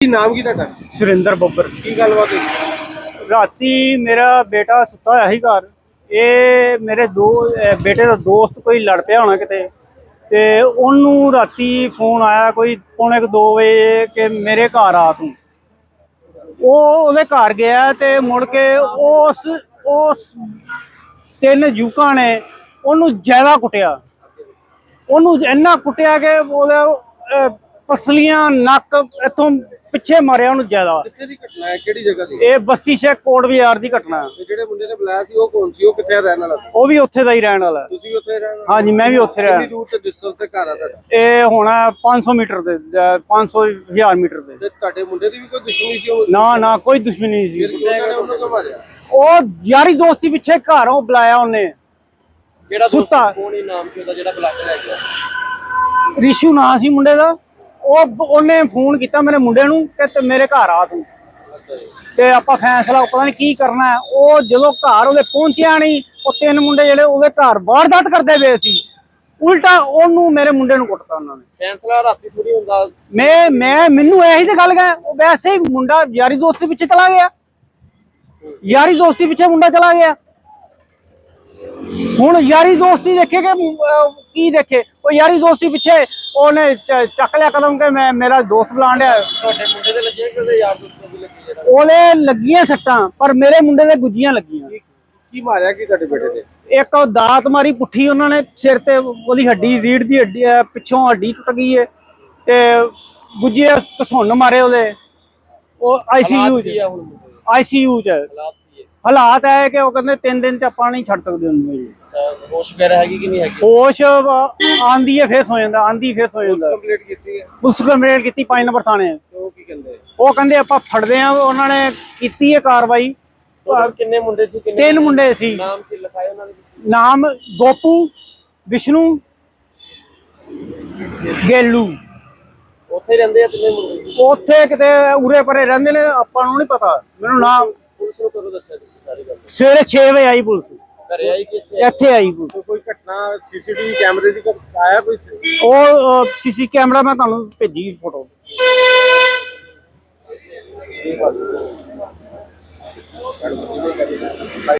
ਕੀ ਨਾਮ ਕੀ ਤੁਹਾਡਾ? ਸੁਰਿੰਦਰ ਬੱਬਰ। ਕੀ ਗੱਲਬਾਤ ਹੋਈ? ਰਾਤੀ ਮੇਰਾ ਬੇਟਾ ਸੁੱਤਾ ਹੋਇਆ ਸੀ ਘਰ। ਇਹ ਮੇਰੇ ਦੋ ਅਹ ਬੇਟੇ ਦਾ ਦੋਸਤ ਕੋਈ ਲੜ ਪਿਆ ਹੋਣਾ ਕਿਤੇ। ਤੇ ਉਹਨੂੰ ਰਾਤੀ ਫੋਨ ਆਇਆ ਕੋਈ ਪੌਣੇ 2 ਵਜੇ ਕਿ ਮੇਰੇ ਘਰ ਆ ਤੂੰ। ਉਹ ਉਹਦੇ ਘਰ ਗਿਆ ਤੇ ਮੁੜ ਕੇ ਉਸ ਉਸ ਤਿੰਨ ਯੂਕਾਂ ਨੇ ਉਹਨੂੰ ਜ਼ਿਆਦਾ ਕੁੱਟਿਆ। ਉਹਨੂੰ ਇੰਨਾ ਕੁੱਟਿਆ ਕਿ ਉਹਦੇ ਅਹ, ਪਸਲੀਆਂ ਨੱਕ ਇੱਥੋਂ ਪਿੱਛੇ ਮਾਰਿਆ ਉਹਨੂੰ ਜ਼ਿਆਦਾ। ਕਿੱਥੇ ਦੀ ਘਟਨਾ ਹੈ? ਕਿਹੜੀ ਜਗ੍ਹਾ ਦੀ ਇਹ ਬਸਤੀ ਸ਼ੇਖ ਕੋਟ ਬਾਜ਼ਾਰ ਦੀ ਘਟਨਾ ਹੈ। ਤੇ ਜਿਹੜੇ ਮੁੰਡੇ ਨੇ ਬੁਲਾਇਆ ਸੀ ਉਹ ਕੌਣ ਸੀ? ਉਹ ਕਿੱਥੇ ਰਹਿਣ ਵਾਲਾ ਸੀ? ਉਹ ਵੀ ਉੱਥੇ ਦਾ ਹੀ ਰਹਿਣ ਵਾਲਾ ਹੈ। ਤੁਸੀਂ ਉੱਥੇ ਰਹਿਣ ਵਾਲੇ? ਹਾਂਜੀ ਮੈਂ ਵੀ ਉੱਥੇ ਕਿੰਨੀ ਰਿਹਾ ਦੂਰ ਤੇ ਡਿਸਟੈਂਸ ਤੇ ਘਰ ਆ ਤੁਹਾਡਾ? ਇਹ ਹੋਣਾ 500 ਮੀਟਰ ਦੇ ਅਹ 500 ਹਜ਼ਾਰ ਮੀਟਰ ਦੇ। ਤੇ ਤੁਹਾਡੇ ਮੁੰਡੇ ਦੀ ਵੀ ਕੋਈ ਦੁਸ਼ਮਣੀ ਸੀ ਉਹ? ਨਾ ਨਾ ਕੋਈ ਦੁਸ਼ਮਣੀ ਨਹੀਂ ਫਿਰ ਸੀ ਉਹਨਾਂ ਨੇ ਉਹਨੂੰ ਕਿਉਂ ਮਾਰਿਆ ਉਹ ਯਾਰੀ ਦੋਸਤੀ ਪਿੱਛੇ ਘਰੋਂ ਬੁਲਾਇਆ ਉਹਨੇ। ਕਿਹੜਾ ਸੁੱਤਾ। ਕੌਣ ਹੀ ਨਾਮ ਸੀ ਉਹਦਾ ਜਿਹੜਾ ਬੁਲਾ ਕੇ ਲੈ ਗਿਆ? ਰਿਸ਼ੂ ਨਾਂ ਸੀ ਮੁੰਡੇ ਦਾ। ਉਹ ਉਹਨੇ ਫੋਨ ਕੀਤਾ ਮੇਰੇ ਮੁੰਡੇ ਨੂੰ ਕਿ ਤੇ ਮੇਰੇ ਘਰ ਆ ਤੂੰ। ਤੇ ਆਪਾਂ ਫੈਸਲਾ ਪਤਾ ਨਹੀਂ ਕੀ ਕਰਨਾ ਹੈ। ਉਹ ਜਦੋਂ ਘਰ ਉਹਦੇ ਪਹੁੰਚਿਆ ਨਹੀਂ ਉਹ ਤਿੰਨ ਮੁੰਡੇ ਜਿਹੜੇ ਉਹਦੇ ਘਰ ਵਾਰਦਾਤ ਕਰਦੇ ਪਏ ਸੀ। ਉਲਟਾ ਉਹਨੂੰ ਮੇਰੇ ਮੁੰਡੇ ਨੂੰ ਕੁੱਟਤਾ ਉਹਨਾਂ ਨੇ। ਫੈਸਲਾ ਰਾਤੀ ਥੋੜੀ ਹੁੰਦਾ। ਮੈਂ ਮੈਂ ਮੈਨੂੰ ਇਹੀ ਤੇ ਗੱਲ ਕਹਾਂ ਉਹ ਵੈਸੇ ਹੀ ਮੁੰਡਾ ਯਾਰੀ ਦੋਸਤੀ ਪਿੱਛੇ ਚਲਾ ਗਿਆ। ਯਾਰੀ ਦੋਸਤੀ ਪਿੱਛੇ ਮੁੰਡਾ ਚਲਾ ਗਿਆ। ਹੁਣ ਯਾਰੀ ਦੋਸਤੀ ਦੇਖੇ ਕਿ ਅਹ, ਕੀ ਦੇਖੇ? ਉਹ ਯਾਰੀ ਦੋਸਤੀ ਪਿੱਛੇ ਉਹਨੇ ਚ- ਚੱਕ ਲਿਆ ਕਦਮ ਕਿ ਮੈਂ ਮੇਰਾ ਦੋਸਤ ਬੁਲਾਣ ਡਿਆ। ਤੁਹਾਡੇ ਮੁੰਡੇ ਦੇ ਲੱਗੇ ਕਿ ਉਹਦੇ ਯਾਰ ਦੋਸਤ ਨੂੰ ਵੀ ਲੱਗੀ ਜਿਹੜਾ? ਉਹਦੇ ਲੱਗੀਆਂ ਸੱਟਾਂ ਪਰ ਮੇਰੇ ਮੁੰਡੇ ਦੇ ਗੁੱਜੀਆਂ ਲੱਗੀਆਂ। ਕੀ- ਕੀ ਮਾਰਿਆ ਕੀ ਤੁਹਾਡੇ ਬੇਟੇ ਦੇ ਇੱਕ ਉਹ ਦਾਤ ਮਾਰੀ ਪੁੱਠੀ ਉਹਨਾਂ ਨੇ ਸਿਰ ਤੇ ਉਹਦੀ ਹੱਡੀ ਰੀੜ ਦੀ ਹੱਡੀ ਅਹ, ਪਿੱਛੋਂ ਹੱਡੀ ਟੁੱਟ ਗਈ ਹੈ ਤੇ ਗੁੱਜੇ ਘਸੁੰਨ ਮਾਰੇ ਉਹਦੇ। ਉਹ ਆਈਸੀਯੂ ਕੀ ਚ। ਆ ਹੁਣ? ਮੁੰਡੇ ਦੇ? ਆਈਸੀਯੂ ਚ। ਹੈ। ਹਾਲਾਤ ਹਾਲਾਤ ਹੈ ਕਿ ਉਹ ਕਹਿੰਦੇ ਤਿੰਨ ਦਿਨ ਚ ਆਪਾਂ ਨਹੀਂ ਛੱਡ ਸਕਦੇ ਉਹਨੂੰ ਜੀ ਹੋਸ਼ ਵਗੈਰਾ ਹੈਗੀ ਕਿ ਨਹੀਂ ਹੈਗੀ? ਹੋਸ਼ ਆਂਦੀ ਹੈ ਫੇਰ ਸੋ ਜਾਂਦਾ ਆਂਦੀ ਫੇਰ ਸੋ ਜਾਂਦਾ। ਕੰਪਲੀਟ ਕੀਤੀ ਹੈ? ਪੁਲਿਸ ਕੰਪਲੇਂਟ ਕੀਤੀ 5 ਨੰਬਰ ਥਾਣੇ। ਉਹ ਕੀ ਕਹਿੰਦੇ? ਉਹ ਕਹਿੰਦੇ ਆਪਾਂ ਫੜਦੇ ਆ ਉਹਨਾਂ ਨੇ ਕੀਤੀ ਹੈ ਕਾਰਵਾਈ। ਕਿੰਨੇ ਮੁੰਡੇ ਸੀ ਕਿੰਨੇ ਤਿੰਨ ਮੁੰਡੇ ਸੀ। ਨਾਮ ਕੀ ਲਿਖਾਏ ਉਹਨਾਂ ਨੇ ਨਾਮ ਗੋਪੂ ਵਿਸ਼ਨੂੰ ਗੇਲੂ। ਉੱਥੇ ਰਹਿੰਦੇ ਆ ਤਿੰਨੇ ਮੁੰਡੇ? ਉੱਥੇ ਕਿਤੇ ਉਰੇ ਪਰੇ ਰਹਿੰਦੇ ਨੇ ਆਪਾਂ ਨੂੰ ਨਹੀਂ ਪਤਾ। ਮੈਨੂੰ ਨਾਮ ਪੁਲਿਸ ਨੂੰ ਕਦੋਂ ਦੱਸਿਆ ਤੁਸੀਂ ਸਾਰੀ ਗੱਲ? ਸਵੇਰੇ 6 ਵਜੇ ਆਈ ਪੁਲਿਸ। ਘਰੇ ਆਈ ਕਿ ਇੱਥੇ? ਇੱਥੇ ਆਈ ਪੁਲਿਸ। ਕੋਈ ਘਟਨਾ ਸੀਸੀਟੀਵੀ ਕੈਮਰੇ ਦੀ ਆਇਆ ਕੋਈ ਉਹ ਸੀਸੀ ਕੈਮਰਾ ਮੈਂ ਤੁਹਾਨੂੰ ਭੇਜੀ ਫੋਟੋ।